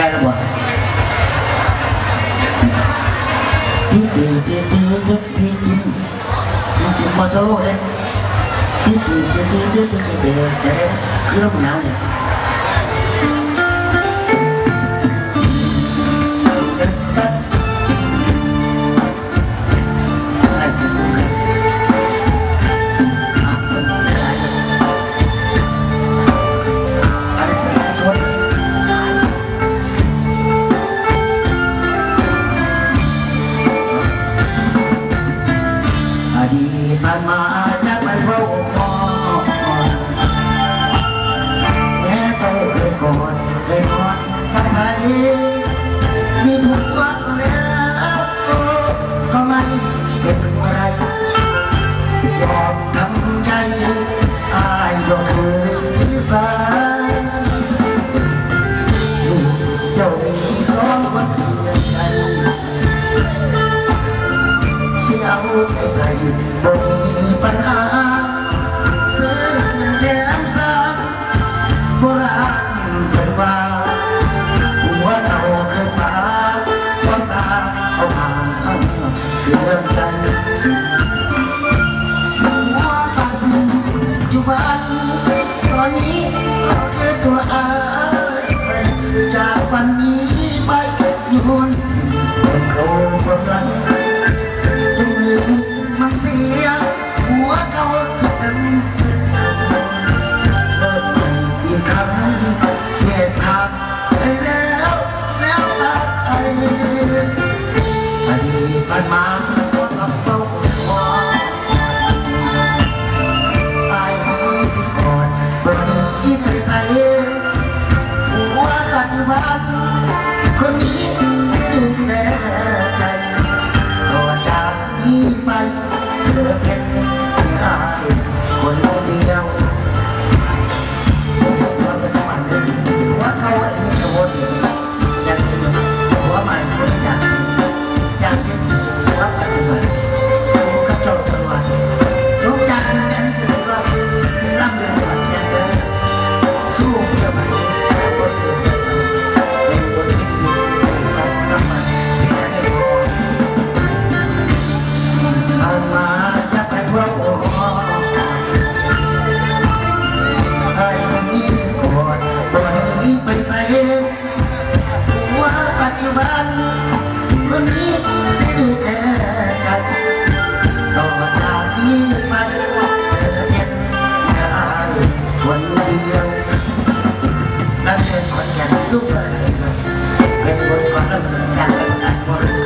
ได้แล้วบ่ดีดีดีดีดีดีกินดีกินมาสโลเลยดีดีดีดีดีดีดีดีคือลมหนาวเนี่ย มาจะไปเฝ้าพ่อแค่เคยเคกอดเคยนอดกับใคมีผัวแล้วก็ไม่เป็นไรสิยอมทำใจอายก็เคยพิสาลูกเจ้ามีสองคนเพียงใจ I'll say, วันนี้ขอแค่ตัวอายจากวันนี้ไปยุ่นโคกำลังจงลืมมันเสียหัวเขา ยิ้มใส่ว่าปัจจุบันคนนี้สิอยู่แม่ Super, good work on them, that one.